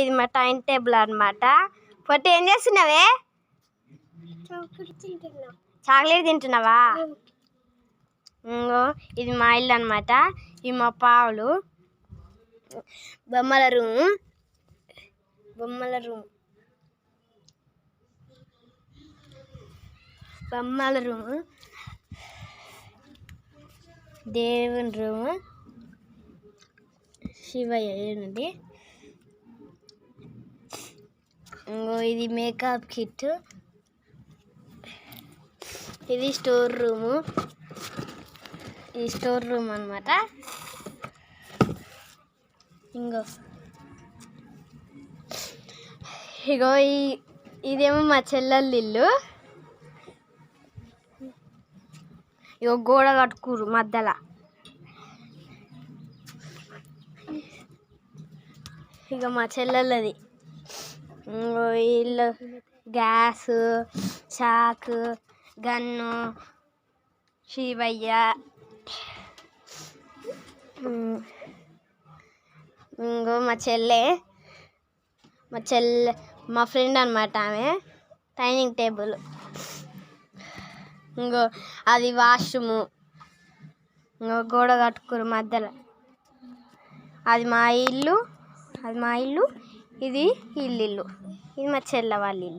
ఇది మా time table అనమాట పొట్టి ఏం చేస్తున్నావే? చాక్లెట్ తింటున్నావా? ఇంగో ఇది మా ఇల్లు అనమాట ఇవి మా పావులు. బొమ్మల రూమ్. బొమ్మల రూమ్. బొమ్మల రూమ్. దేవుని రూమ్. శివయ్య ఏంటి ఇంకో ఇది మేకప్ కిట్. ఇది స్టోర్ రూము. ఇది స్టోర్ రూమ్ అనమాట ఇంకో ఇగో ఈ ఇదేమో మా చెల్లెళ్ళ ఇల్లు. ఇగో గోడ కట్టుకురు మధ్యలో. ఇక మా చెల్లెళ్ళది. ఇంగో ఇల్లు గ్యాస్ చాకు గన్ను శివయ్య ఇంకో మా చెల్లె మా చెల్లె మా ఫ్రెండ్ అనమాట ఆమె డైనింగ్ టేబుల్. ఇంకో అది వాష్రూము. ఇంకో గోడ కట్టుకురు మధ్యలో. అది మా ఇల్లు అది మా ఇల్లు. ఇది ఇల్లు ఇల్లు ఇది మా చెల్లె వాళ్ళ ఇల్లు.